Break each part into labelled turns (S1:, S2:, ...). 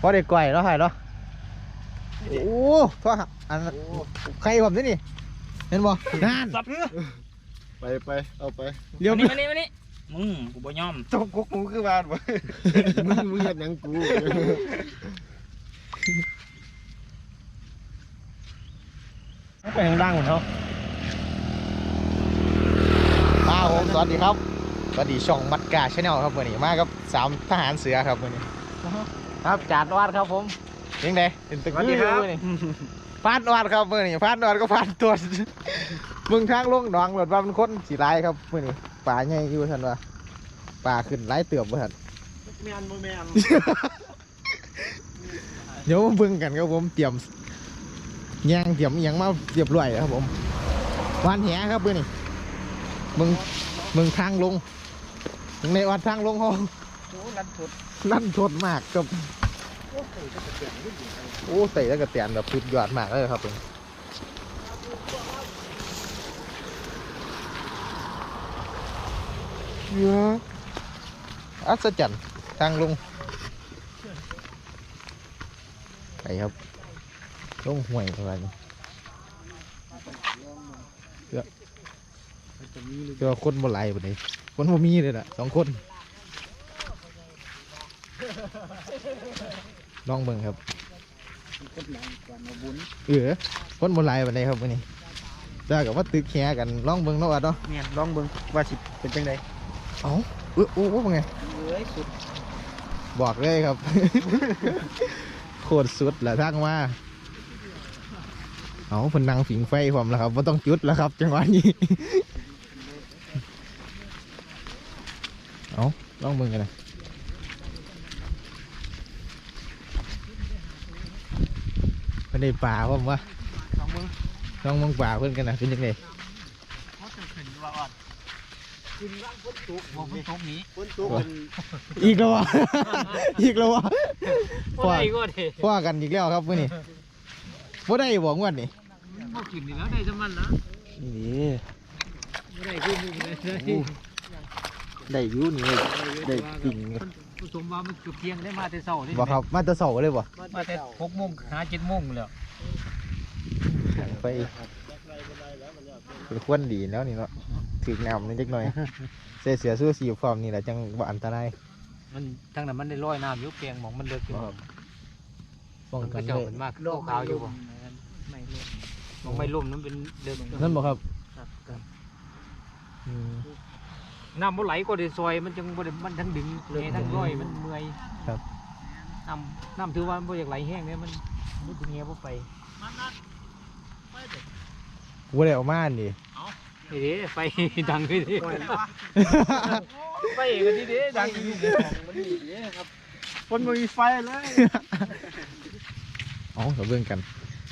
S1: พอได้ก่อยแล้วหายแล้วโอ้โทษครับอันนั้นใครผมนี่นี่เห็นบ่งาน
S2: สับ
S3: ไปไปเอาไป
S1: เลี้ยว
S2: มานี่มานี่มานี่มึงกูบ่ยอม
S3: ตกกุกกูคือบ้านบ่มึงมึงเฮ็ดหยังกู
S1: ไปทางดังเหมือนเขามาผมสวัสดีครับสวัสดีช่องมัดกาชาแนลครับวันนี้มากับสามทหารเสือครับวันนี้ ครับจาดวาดครับผมยังไงเป็นตะกี้อยู่มื้อนี่ฟาดวาดครับมื่อนี้ฟาดวาดก็ฟาดตัวมึงทางลงหนองแบบว่ามันคนสีร้ายครับมื่อนี้ป่าใหญ่อยู่ท่านว่าป่าขึ้นไล่เตือบบ่ท่าน
S3: แม่นบ่แม่น
S1: เดี๋ยวมาเบิ่งกันครับผมเตรียมย่างเตรียมอหยังมาเรียบร้อยแล้วครับผมวานแหครับมื่อนี้มึงมึงทางลงมึงในวัดทางลงห้อง
S3: โอ้ลันสุด
S1: ลั่นทดมากครับโอ้ใส่แล้วก็เตียนแบบสุดยอดมากเลยครับผมเยอะอัศจรรย์ทางลงไปครับลงห่วยประมาณนี้เกือเกือคนบ่ไหลปานนี้คนบ่มีเลยล่ะสองคน ลองเบิ่งครับ
S3: คนหนังกันมาบุญ
S1: เออคนบนไลน์วันนี้ครับวันนี้ได้กับว่าตึกแข่กันลองเบิ่งเนาะวัดเนาะ
S3: แม่นลองเบิ่งว่าสิเป็นจังได๋
S1: เอ้าเออโอ้โอ้เป็นไง
S3: เอ้ยสุด
S1: บอกเลยครับ โคตรสุดแหละทางมาเอาเพนนังผิงไฟผมแล้วครับว่าต้องจุดแล้วครับจังหวะนี้ เอาลองเบิ่งกันนะ พิ่นได้ป่าผมว่า
S3: ลองเบิ่ง
S1: ลองเบิ่งป่าเพิ่นกันนะเป็นยังไง
S2: เขาจะขึ้นว่าอ่อน
S3: ขึ้นร่างฝนตก
S2: บ่ฝนตกนี้
S3: ฝนตกเป็น
S1: อีกแล้ววะ อีกแล้ววะ
S2: บ่ได้ก็ได้
S1: พ่อกันอีกแล้วครับมื้อนี้บ่ได้บ่งวดนี่
S2: บ่ขึ้นนี่แล้วได้ซะมันนะ
S1: นี่
S2: บ่ได้ขึ้นนี่เลย
S1: ได้อยู่นี่ได้ปิ่ง
S2: ผสมว่ามันเกือบเที่ยงได้มาแต่เช้านี่
S1: บ่ครับมาแต่เช้าเลยบ่
S2: มาแต่6โมงหา7โมงแล้ว
S1: ไปเป็นควรดีแล้วนี่เนาะถึกน้ำนิดจักหน่อยใส่เสื้อสู้สีฟอร์มนี่แหละจังบ่อันตราย
S2: มันทางนั้นมันได้ลอยน้ำอยู่แกงหมองมันเลิกอยู่
S1: ป้อง
S2: มัน
S1: กั
S2: ก็
S1: น
S2: เจ้า
S1: เลย
S2: เป็นมากขาวๆอยู่บ่ไม่ล่มมองไม่ล่มนั้นเป็นเลิก
S1: นั่นบ่ครับ
S2: ครับ
S1: อืม
S2: น้ำบ่ไหลก็ได้ซอยมันจังบ่ได้มันทั้งดึงเฮทั้งร้อยมันเมื่อย
S1: ครับ
S2: น้ำน้ำถือว่ามันบ่อยากไหลแห้งเนี่ยมันมันถึงเงี้ยบ่ไป
S1: บ่ได้เออกมาอันนี่
S2: นี่เด้ไฟดังเลยดิไฟก็นี่เด้ดังอยู่ดิ
S3: มันนี่เด้ครับฝนบ่มีไฟเลย
S1: เอาเราเบิ่งกัน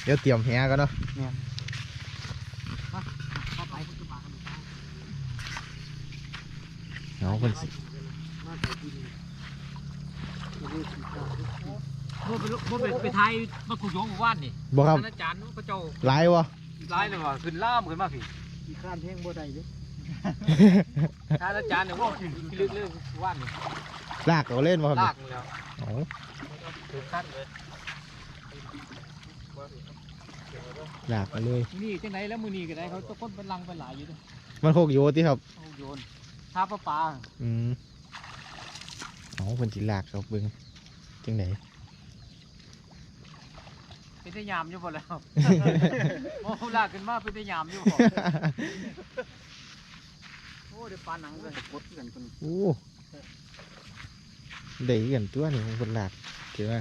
S1: เดี๋ยวเตรียมแหกันเนาะ
S2: เข้าไปก็จะบากัน
S1: เอาเพิ่นสิ
S2: บ่ไปบ่ไปไปไทยมาคุยงกับว่านนี่
S1: บ่ครับ
S2: อาจารย์พระเจ้า
S1: หลายวะ
S2: ร้ายเลยว่ะขึ้นล่ามขึ้นมาพี่
S3: อีข้านแห้งบ่ได้เด้
S2: ถ้าอาจารย์เนี่ยว่าขึ้นลึกเลยว่านนี่
S1: ลากเอาเล่นบ่ครับ
S2: ลากแล้ว
S1: เอา
S2: ถึงขั้นเลย
S1: ลากมาเลย
S2: นี่จังไหนแล้วมือนี่ก็ได้เขาตะคนเป็นลังเป็นหลายอยู่ด้วย
S1: มันโคกโยติครับ
S2: เอาโยน ท่าปลาปลา
S1: อืมเอาเพิ่นสิลากครับเบิ่งจังได
S2: เป็นได้ยามอยู่บ่แล้ว โอ้ลากขึ้นมาเป็นได้ยามอยู่บ่โอ้เดี๋ยวปลาหนังเลย
S3: กดกันคน
S1: โอ้ได้กันตัวนี่ของเพิ่นลากเห็นไหม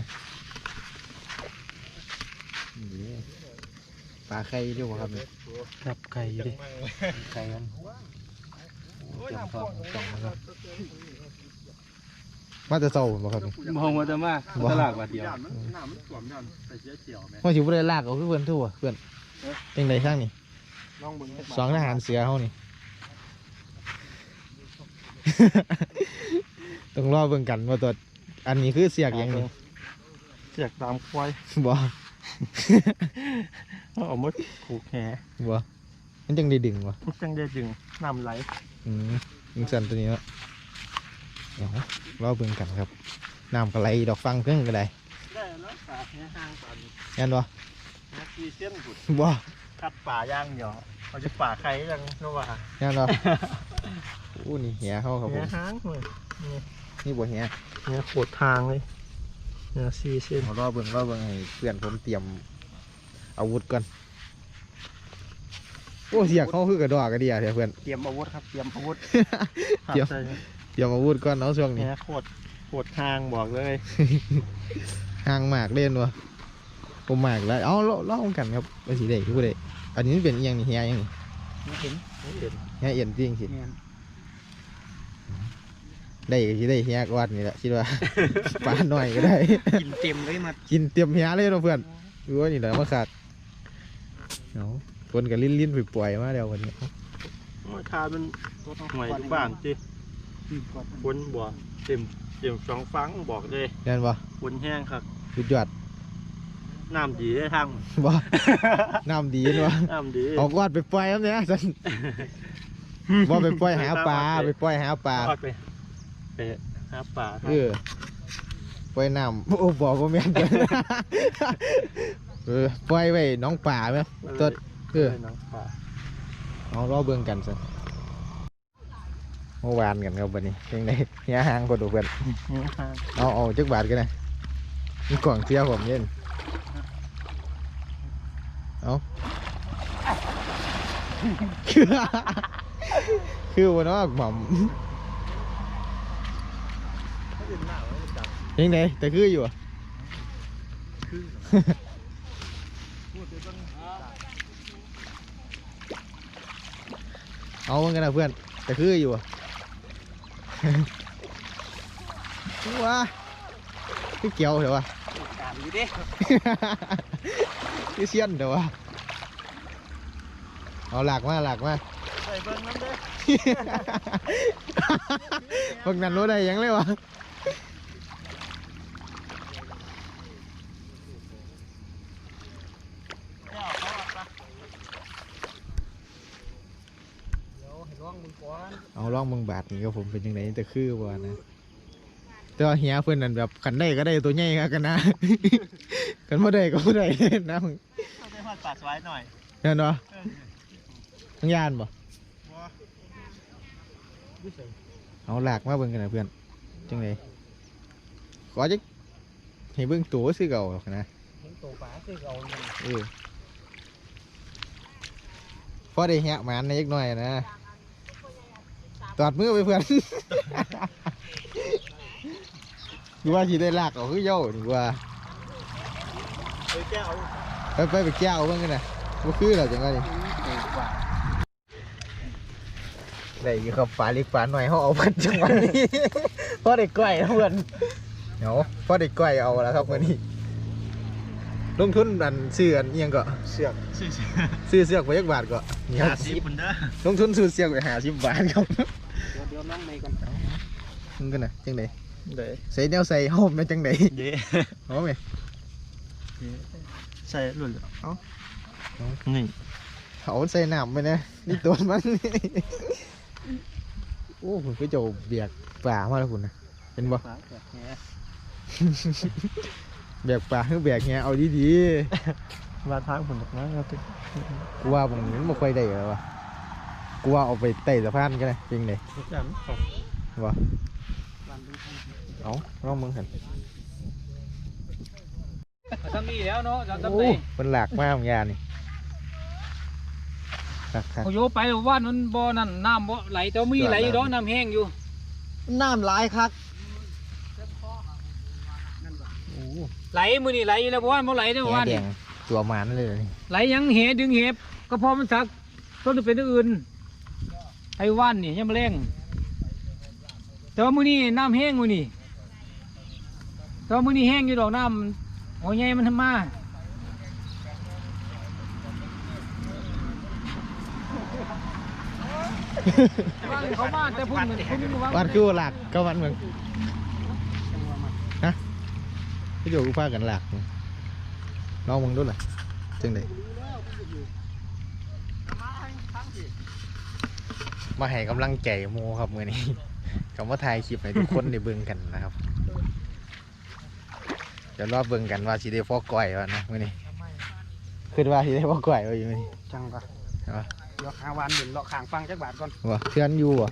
S1: นี่ปลาไข่ด้วยบ่ครับนี่
S2: ครับไก่อยู่ดิ
S1: ไข่มัน เตรียมพร้อมสองนะครับมาแต่เช้าบ่ครับนี่
S3: มองว่าจะมา
S1: บ่
S3: ตลาดบาทเดียวมันน้ำมันท่วมยันไปเสียเขียวแม่
S1: ว่าสิบ่ได้ลากเอาคือเพิ่นทั่วเพิ่นจังไดช่างนี่
S3: ลองเบิ่งจักบาท
S1: สองทหารเสือเขานี่ ต้องรอเบิ่งกันว่าตัวอันนี้คือเสียกหยังนี่
S3: เสียกตามควาย
S1: บ่
S3: เอามาผูกแห
S1: บ่มันจังได้ดึงบ่
S3: จังได้จึงน้ำไหล
S1: อืมยิงสั่นตัวนี้เนาะเดี๋ยวรอเบิ่งกันครับน้ำกระไรดอกฟังเพิ่งกระไร
S3: ได้แล้วป่าแค่ห้างตอนนี้
S1: ยันบ่
S3: นะกีเส้นบุด
S1: บ่
S3: คัดป่าย่างเดียวเขาจะป่าใครยังนู้ว่า
S1: ยันบ่อู้นี่เหียเข้าครับผ
S3: แค่
S1: ม
S3: ห้างเลยนี่
S1: นี่บ่เหีย
S3: เนี่ยโขดทางเลยเนี่ยซีเส้น
S1: เอารอเบิ่งรอเบิ่งให้เพื่อนผมเตรียมอาวุธก่อน โอ้เสียกเขาคือกระดอกกระเดียเถอะเพื่อน
S3: เตรียมอาวุธครับเตรียมอาวุธ
S1: เตรียม
S3: ใส่
S1: เตรียมอาวุธก่อนเนาะช่วงนี้
S3: เนี่ยโขดโขดทางบอกเลย
S1: ห่างมากเล่นวะผมมากแล้วเอาเล่าเล่ากันครับไปสีเด็กคือบ่ได้อันนี้เป็นอหยังนี่เฮียอหยังนี่
S3: ไม่เห็นไม่เห็น
S1: เฮียเอียนจริงสิ
S3: เนี่ย
S1: ได้ก็สิได้เฮียกวัดนี่แหละคิดว่า ปลาหน่อยก็ได้
S3: กินเต็มเลยมา
S1: กินเตรียมเฮียเลยเนาะเพื่อนดูว่านี่แหละมาขาดเอา คนกับลิ้นลิ้นๆปล่อยๆมาเดี๋ยววันนี้
S3: มาคาเป็นหวยทุกบ้านจีคนบ่เต็มเต็มสองฟังบอกเลย
S1: เห็นบ่
S3: คนแห้งครับ
S1: สุดยอด
S3: น้ำดีได้ทาง
S1: บ่น้ำดีเนาะ
S3: น้ำดี
S1: เอากวาดไปปล่อยครับเนี่ยสันบ่ไปปล่อยหาปลาไปปล่อยหาปลา
S3: ทอดไปไปหาปลา
S1: เออปล่อยน้ำโอ้บอกว่าแม่นกันเออปล่อยไว้น้องป่าไหมตัว เออ
S3: น้องปลา
S1: เอารอเบิ่งกันสิเมื่อวานกันครับวันนี้ยังไงเฮียห่างคนดูเพื่อนเอาเอาจักบาทกันนะมีกล่องเสียผมเย็นเอาคือคือวันนั้นหม่อมยังไงแต่คืออยู่อะ เอาเหมือนกันนะเพื่อนแต่คืออยู่อะว้าคือเกี่ยวเถอะวะ
S3: ตามอยู่ดิ
S1: คือเสี้ยนเถอะวะเอาหลักมาหลักมา
S3: ใส่เบิ้งน้ำเด้อ
S1: พวกนั้นรู้ได้ยังเลยวะเอาล่องมึงบาทนี่ก็ผมเป็นยังไงแต่คือบ่นะแต่ว่าเฮียเพื่อนนั่นแบบขันได้ก็ได้ตัวใหญ่ครับกันนะกันบ่ได้ก็บ่ได้นะมึง
S3: เอาไปหอดปลาสไว้หน่อย
S1: เห็นบ่มึงยานบ่เอาหลากมาเบิ่งกันนะเพื่อนจังไดขอจักให้เบิ่งตัวซื้อเก่าหรอกนะ
S3: เห็นตัวปลาคือเอาเงิน
S1: เออพอได้เฮียหมันในยักหน่อยนะ ตอดมือไปเพื่อนดูว่าสิได้ลากเอาคือเย้าดีกว่า
S3: ไปแก้ว
S1: ไปไปไปแก้วเบิ่งกันนะบ่คือหรอจังไง
S3: กว่า
S1: ได้อยู่ครับฝาเล็กฝาหน่อยเขาเอาพันจังหวะนี้พอได้ก้อยนะเพื่อนเดี๋ยวพอได้ก้อยเอาแล้วครับวันนี้ลงทุนอันซื้ออันเอียงก็
S3: เสือกสิ
S1: ซื้อเสือกไปยักบาทก็นี่ค
S3: ห้า
S1: รับ
S3: สิบคนเด้อ
S1: ลงทุนซื้อเสือกไปหาสิบบาทครับ
S3: เดี๋ยวเดี๋ยวน้องในก่อน
S1: มึงกันนะจังได
S3: เด้อ
S1: ใส่แนวใส่หอมเป็นจังได
S3: เด้
S1: เอาไหม
S3: ใส่ หลุดเอ้า
S1: เอา
S3: นี่
S1: เอาใส่น้ำไปนะนี่ตัวมันโอ้ผมก็จะเอาเบียกปลามาแล้วคุณนะเป็นบ่
S3: ปลาแบบนี้
S1: เบียกปลาคือเบียกเงี้ยเอาดี
S3: มาทางผมบอกนะเราติด
S1: ๆกูว่าผมนี้มันไม่ค่อยได้แล้ววะกูว่าเอาไปไต่สะพานกันเลยจริงเลย
S3: ทุกอย่างของ
S1: บ่เอาลองมึงหัน
S2: ทำนี่แล้วเนาะจะทำ
S1: โอ้
S2: ไง
S1: มันหลากมากของยานี่ครับครับ
S2: เขาโยไปว่านมันบ่อนั่นน้ำบ่ไหลแต่ว่ามีไหลอยู่ดอกน้ำแห้งอยู่
S1: น้ำลายคักโอ้
S2: ไหลมือนี่ไหลอยู่แล้วบ่ว่านบ่ไหลเด้อบ่
S1: แห
S2: ว่าน
S1: แด
S2: นี่
S1: งตัวมันเลยนี่
S2: ไหลยังเหดึงเหบก็พอมันสักต้นเป็นอื่นไอ้ว่านนี่ยังมาแรงแต่ว่ามือนี้น้ำแห้งมือนี่แต่ว่ามือนี้แห้งอยู่ดอกน้ำหัวใหญ่มันทำมาว่านเขามาแต่พุ่นเหมือนพุ่นอยู่วั
S1: ดคือหลักก็วันมึงฮะพี่โจกูพากันหลักมึงลองมึงดูล่ะจังได มาให้กำลังใจโมครับมือนี้กับว่าถ่ายคลิปให้ทุกคนได้เบิ่งกันนะครับเดี๋ยวรอบเบิ่งกันว่าสิได้พอก่อยวะนะมื้อนี้คิดว่าสิได้พอก่อยวะอยู่มื้อนี้
S4: จังปะ
S1: เอา
S4: เดี๋ยวหาวานเดินเลาะข้างฟังจักบาทก่อน
S1: บ่เทือนอยู่บ่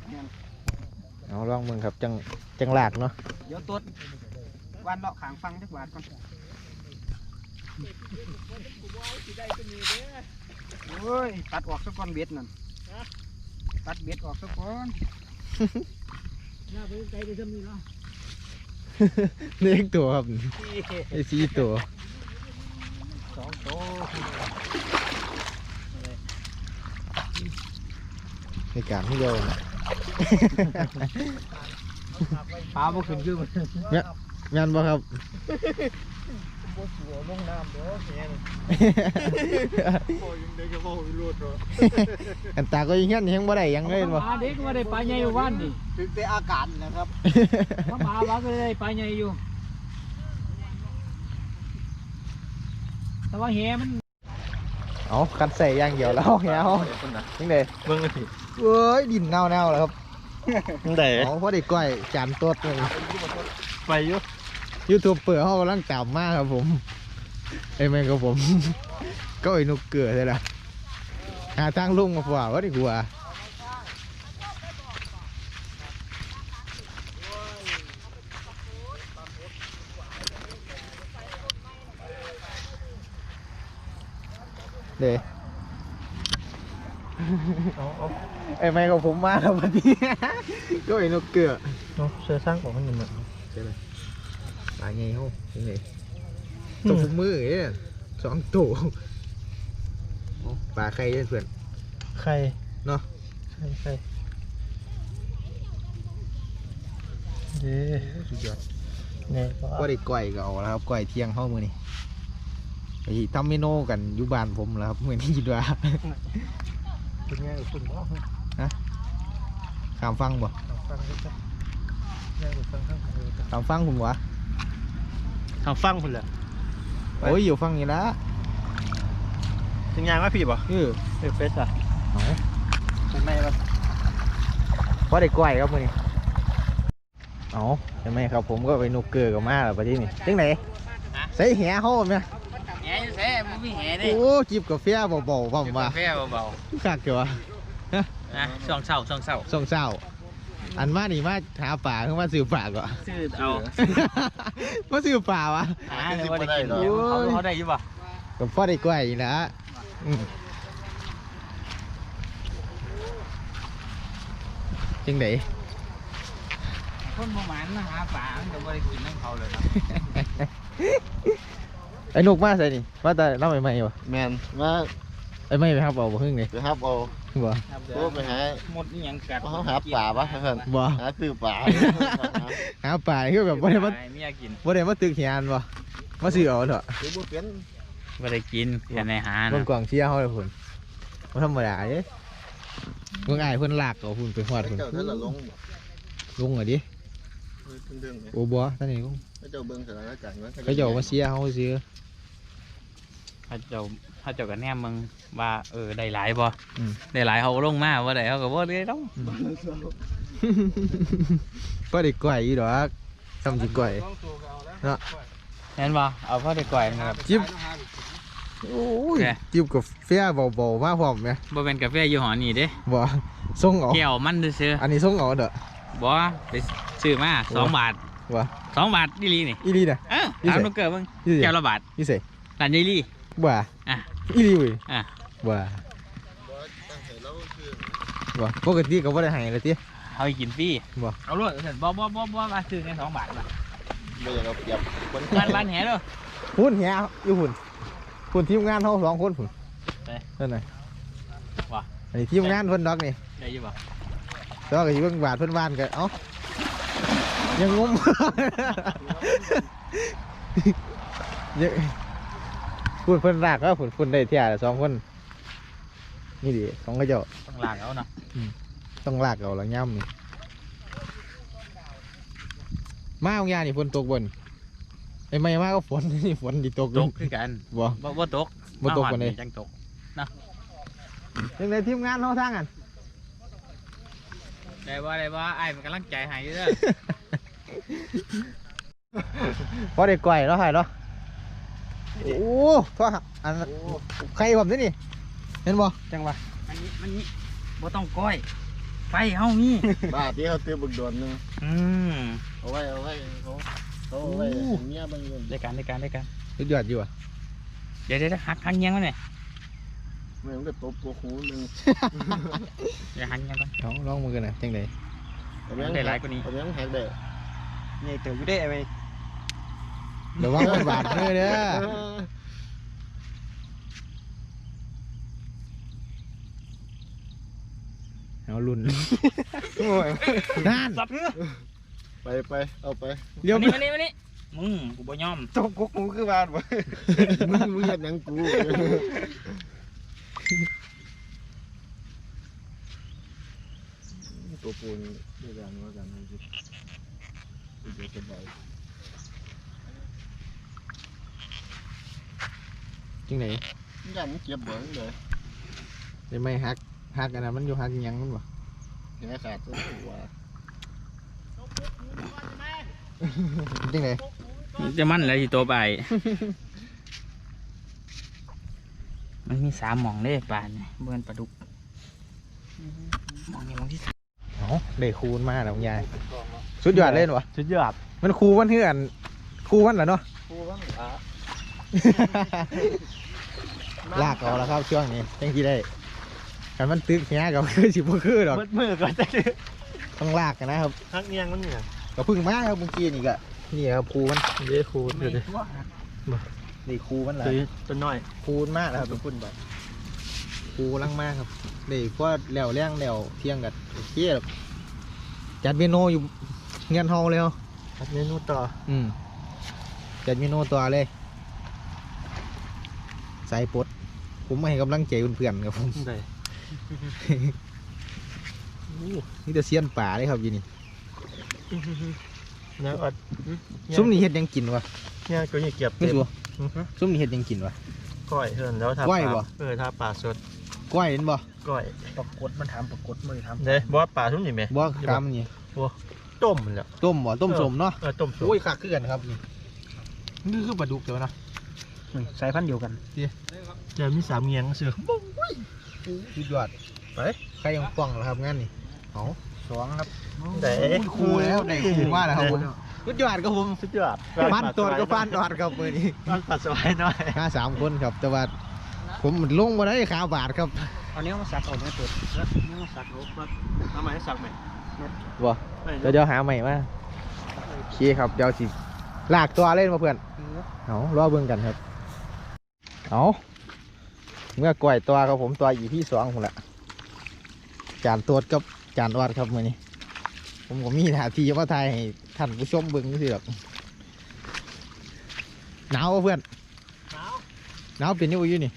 S1: เอาลองเบิ่งครับจังจังลากเนาะ
S4: เดี๋ยวตดวานเลาะข้างฟังจักบาทก่อนโอ้ยตัดออกสักก้อนเบ็ดนั่น ตัดเบ็ดออกสักก้อน
S2: น่าไปไกลได้ซ้ำนี่เนาะ
S1: เล็กตัวครับไอ้สีตัว
S2: สองโต
S1: ในการที่เดียวนะ
S2: ปลาบ่ขึ้นคือมัน
S1: งานบ่ครับ บ่สัว
S3: ลงน้ำเด้อแม่โอ้ยยังได้ก็บ่รู้ตัว
S1: อันตาก็ยังเงี้ยยังบ่ได้ยังเลยบ่
S2: ปลาเด็กมาได้ปลาใหญ่อยู่บ้านนี่
S4: ถึงแต่อากาศนะครับ
S2: ถ้าปลาว่าก็ได้ปลาใหญ่อยู่ แต่ว่าแหมัน
S1: เอาคันใส่ย่างเดียวแล้วเงี้ยเอาจังได
S3: เบิ่งเลย
S1: เอ้ยดินเน่าๆแล้วครับ
S3: จังได๋
S1: เอาพอได้ก้อยจานตดเลย
S3: ไปอยู่
S1: ยูทูบเปิดเฮากำลังตามมาครับผมไอ้แม่งกับผม ก็ไอ้นกเกลือใช่ละหาทางลุงมาฝ่าว่าดีกว่าเด้
S3: เอาเอา
S1: ไอ้แม่กับผมมาครับวันนี้ก็ไอ้นกเกลือ
S3: เอาเสื้อสร้างของมันนี่มัน
S1: ใช่เลย ปลาไงเฮาเป็นไงตัวผมมือเนี่ยสองตัวเอาปลาใครเนี่ยเพื่อน
S3: ใคร
S1: เนาะ
S3: ใครใครเย้
S1: สุดยอด
S3: เนี่ยก็
S1: ก็ได้ก้อยก็เอาแล้วครับก้อยเที่ยงเข้ามือนี่ไปทำเมนูกันอยู่บ้านผมแล้วครับมือนี้คิดว่า
S3: เป็นไงกับคุณบ่
S1: ขามฟังบ่
S3: ฟังด้วยจ้ะแม่กับฟังข้างเออ
S1: ขามฟังผมวะ
S3: ทางฟังคุณแหละ
S1: โอ้ยอยู่ฟังนี่ละ
S3: ถึงยางว่าพี่บ่
S1: เออ
S3: เออเฟสอะ
S1: เอา
S4: เป็นไงครับ
S1: พอได้ก้อยครับมือนี้เอาใช่ไหมครับผมก็ไปนกเกลือกับมาแล้วไปที่นี่จังไหนใส่แหเฮาไหม
S4: แหอยู่แท้มันมีแหดิ
S1: โอ้จิบกาแฟเบาๆบ่มว่า
S4: แฟเบา
S1: คักเกี่ยววะ
S4: ๆนะช่วงเช้าช่วงเช้า
S1: ส่งเศร้า อันมานี่มาหาป่าคือมาซื้อป่าก่อน
S4: ซื้อเอา
S1: มาซื้อป่าวะ
S4: หาเลยว่าได้กิน
S1: โอ้ย
S4: เขาเขาได้อยี่ป่ะ
S1: กับพ่อได้กล้วยนี่นะอืมจังได
S4: คนประมาณนะหาปลาเดี๋ยวว่าได้กินน้ำเขาเลยนะ
S1: ไอ้นกมาใส่นี่มาแต่น้ำใหม่ๆวะ
S5: แมนมา
S1: ไอ้ไม่ไปครับเอาบ่ฮึ่งนี่
S5: ไปครับเอา
S1: บ่
S5: โอ้ไปหา
S4: หมดนี่ยังกัด
S5: เขาหาป่าปะเพื่อน
S1: บ่
S5: หาซื้อป่า
S1: หาป่าคือแบบบ่ได้มา
S4: เมียกิน
S1: บ่ได้มาตึกเหียนบ่มาซื้อเอาเถอะ
S5: ซื้อบุเป็น
S4: ว่าได้กินแค่ในหา
S1: เบิ่
S4: นะ
S1: งกล่องเชียร์เฮาเลยพุ่นบ่ธรรมดาเด้เบิ่งอ้ายเพิ่นลากเอาพุ่นไปฮอดพุ่น
S5: เจ้าท่านละลง
S1: ลงอะดิ
S5: เรื่องนี้
S1: โอ้บ่ท่านนี่ลง
S5: เจ้าเบิ้งสถานการณ์ว่า
S1: เขาเจ้ามาเชียร์เฮาซื้อ
S4: ถ้าเจ้าถ้าเจ้ากันแนมมึงว่าเออได้หลายบ่
S1: อืม
S4: ได้หลายเขาก็ลงมาว่าได้เขาก็บ่ได้ต้อง
S1: ก็ได้กล้วยอีดอกทำสิกล้วย
S4: เห็นบ่เอาพ่อได้ก่อยนะครับ
S1: จิบโอ้ย
S4: แก
S1: จิบกับเฟียเบาๆมาพร้อมไหม
S4: บ่เป็นกาแฟยี่ห้อนี้เด้
S1: บ่ส่งเอา
S4: แก้วมันซื่อ
S1: อันนี้ส่งเอาเด้อ
S4: ๆบ่ไปซื้อมาสองบาท
S1: บ่
S4: สองบาทนี่ลีนี่
S1: อีหลีน่ะ
S4: เออ
S1: นี่
S4: ถาม
S1: สิ
S4: ลูกเกิดมึง
S1: นี่สิ
S4: แก้วละบาท
S1: นี่ใส่
S4: ร้านยายลี่
S1: บ่
S4: อะ
S1: อีหลีเว้ย
S4: อะ
S1: บ่บ่ปกติก็บ่ได้ให้เลยติ
S4: เอาไปกินฟรี
S1: บ่
S4: เอาลวดเสร็จบ่บ่บ่บ่มาซื้อแค่สองบาทบ่
S5: ไม่อยากเอาเปรียบคน
S4: บ้านบ้านแหเด้อ
S1: หุ่นเฮียอยู่หุ่นหุ่นทีมงานเฮาสองคนหุ่น
S4: ไป
S1: นั่นน่ะ
S4: ว่ะ
S1: อันนี้ทีมงานเพิ่นดอกนี่
S4: ได้อยู่บ่
S1: แต่ว่าก็สิเบิ่งบาทเพิ่นบ้านก็เอ้ายังงมยัง พูดเพิ่นรากว่าผุนพุ่นได้เที่ยละสองคน นี่ดิสองกระเจ้า
S4: ต้องล้างเอาเนาะ
S1: ต้องลากเอาละย่ำนี่มาเอางานนี่ฝนตกบนไอ้ไม่มาก็ฝนนี่ฝนดิตก
S4: ต
S1: ล
S4: ก
S1: ง
S4: คือกัน
S1: บ่
S4: บ่บ่ตก
S1: บ่ตก
S4: มาฮอ
S1: ปานใด
S4: จังตก
S1: ยังไงทีมงานเขาทางกัน
S4: ได้บ่ได้บ่อ้ายเป็นกำลังใจให้อยู่เด้อ
S1: พอได้ก่อยแล้วหายเนาะ โอ้โทษครับอันใครผมนี่นี่ เห็นบ่
S6: จังหวะ
S4: อันนี้มันนี่บ่ต้องก้อยไฟเฮามี
S3: บาทที่เขาเตือนบึกโดนหนึง
S4: อืม
S3: เอาไว้เอาไว้เขาเขาเอาไว้ให้เมียเบางเงิน
S4: ได้การได้การได้การ
S1: สุดยอดอยู่อะ
S4: เดี๋ยวเดี๋ยวหักหักเงี้ยงมันหน่อย
S3: ไม่มันก็ตบตัวหูหนึง
S4: เดี๋ยวหักเงี้ยงก่อน
S1: เอาลองมือกันนะจังได
S3: เอาแม่ง
S4: ได้หลายกว่านี้
S3: เอาแม่งแหกได้
S6: ใหญ่เติบอยู่ได้ไหม
S1: เดี๋ยวว่ามันบาดมือเด้อเอาลุ่นนั่น
S3: ไปไปเอาไป
S1: เลี้ยว
S4: มา
S1: มื
S4: นี่
S1: อ
S4: มานี่มานี่มึงกูบ่ยอม
S6: ตกกกหมูคือบ้านบ่
S3: มึงมึงเห็นยังกูตัวปูนด้วยกันว่ากันนะคิดเดี๋ยวสบาย
S1: จังได
S3: ยันมันเก็บเบิ้งเลย
S1: ได้ไม่ฮักฮักอันนั้นมันอยู่ฮักอิหยังมันบ่
S3: แหขาดซะว่า
S1: จังได
S4: จะมันอะไรที่ตัวไป มันมีสามหม่องเด้ปลาเนี่ยเบิ่นปลาดุกหมองนี้หมองที่สาม
S1: เอาได้คูณมาแล้วคุณยายสุดยอดเล่นวะ
S7: สุดยอด
S1: มันคูวันเฮือนคูวันเหรอเนาะ
S3: กูว่าอะ
S1: ลากเอาแล้วครับช่วงนี้จังที่ได้กันมันตึกเนี้ยกับคือสิบ่คือดอก
S7: มืดมืดก่อนจะ
S1: ต้องลากกันนะครับ
S7: หักเงียงมันเนี่ย
S1: ก็เพึ่งมาครับเมื่อกี้นี่ก็นี่ครับคูมัน
S7: เดี๋ยวคูณเดี๋ยวดิ
S1: นี่คูมันแหละ
S7: ตัวตัวน้อย
S1: คูณมากนะครับทุกคนแบบคูลังมากครับนี่พอแล้วแรงแล้วเที่ยงกันโอเคครับจัดเมนูอยู่เงินเฮาเลยเนาะ
S7: หักเมนูต่อ
S1: อืมจัดเมนูตัวเลย ใส่ปลดผมมาให้กำลังใจเพื่อนๆครับผม
S7: ได้
S1: นี่จะเสียนป่าเลยครับอยี่นี่
S7: แล้วอัด
S1: ซุ้มนี่เฮ็ดหยังกินวะ
S7: เนี่ยก็ยังเก็บ
S1: ไม่
S7: เต็ม
S1: ชัวซุ้มนี่เฮ็ดหยังกินวะ
S7: ก้อยเฮิรนแล้วทา
S1: ก้อย
S7: ปลา
S1: บ่
S7: เออทาปลาสด
S1: ก้อยเห็นบ่
S7: ก้อย
S6: ปรากฏมันถามปรากฏมือถาม
S7: เด้บอสปลาทุ่มนี่ไหม
S1: บ่กำนี่
S7: ต้มมันแหล้ว
S1: ต้มบ่ต้มสมเนาะ
S7: เออต้มสุก
S1: โอ้ยคักคือกันครับนี่นี่คือปลาดุกเดี๋ยวนะ
S6: สายพันธุ์เดียวกัน
S7: เจอมีสามเงียงเสือ
S1: สุดยอดไปใครยังป้องเหรอครับงานนี่เอา
S6: สองครับ
S7: แต่
S1: ครูแล้วได้ครูมาแล้วครับผมสุดยอดครับผม
S7: สุดยอด
S1: ฟันตัวก็ฟันดอดครับมือนี้
S7: ฟันปัดสบายหน่อย
S1: ห้าสามคนครับแต่ว่าผมลงมาได้ขาบาดครับ
S6: เอาเนี้ยมาสักเอาเนี้ยตัวเนี้ยมาสักเอามา
S7: ทำไมสักไหม
S1: บ่
S7: ไม่
S1: เดี๋ยวเดี๋ยวหาใหม่มาโอเคครับเดี๋ยวสิลากตัวเล่นมาเพื่อนเอารอเบิ่งกันครับ เอาเมื่อก่อยตัวครับผมตัวอีพี่สองผมละจานตรวจกับจานออดครับมือนี้ ผมก็มีหน้าที่มาถ่ายให้ท่านผู้ชมเบิ่งนี่สิหรอกหนาวบ่เพื่อนหนาวหนาวเป็นอยู่อยู่นี่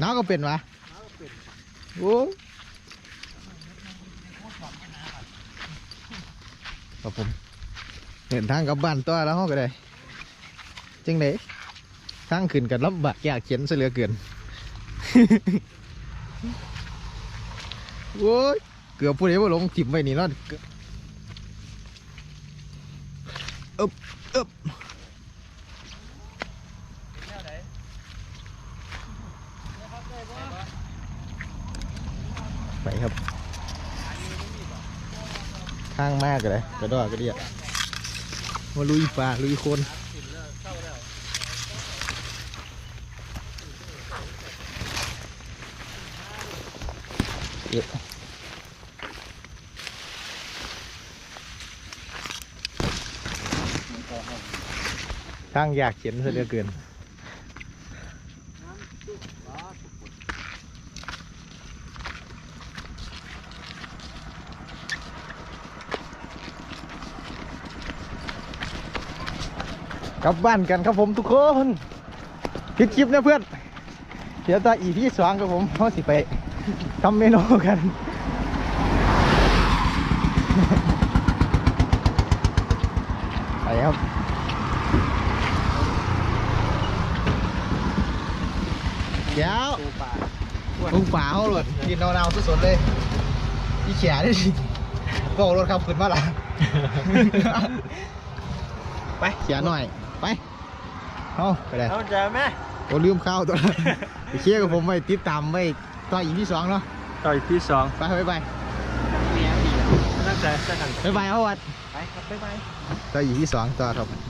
S1: หนาวก็เป็นวะโอ้ครับผมเดินทางกลับบ้านตัวแล้วห้องก็ได้จังไดทางขึ้นกันลำบากยากเข็นซะเหลือเกินโอ้ยเกือบพูดเลยว่าลงจิบไว้นี่นาะเกือบอึบอึบไปครับข้างมากเลยกระดอกกระเดียมาลุยป่าลุยคน เยอะทางอยากเขียนซะเหลือเกินกลับบ้านกันครับผมทุกคนคิดคลิปนะเพื่อน เดี๋ยวตออีพี่สองครับผมเขาสิไป ทำเมนูกัน ไปครับเดี๋ยว
S6: ตูป่า
S1: ลุงป่าเขาหลดกินนาวๆสดๆเลยพี่เขียได้สิก็เอารถขับขึ้นมาละไปเขียนหน่อย ไปเอาไปเลย
S3: เอาใจไหม
S1: โอ้ลืมข้าวตัวไปเคลียร์กับผมไว้ติดตามไว้ ต่ออีพีสองเนาะ
S3: ต่อยที่สอง
S1: ไปไปไป
S3: ตั้งใจสักกัน
S1: ไปไปเอาวัด
S4: ไปครับบ๊ายบาย
S1: ต่ออีพีสองต่อครับ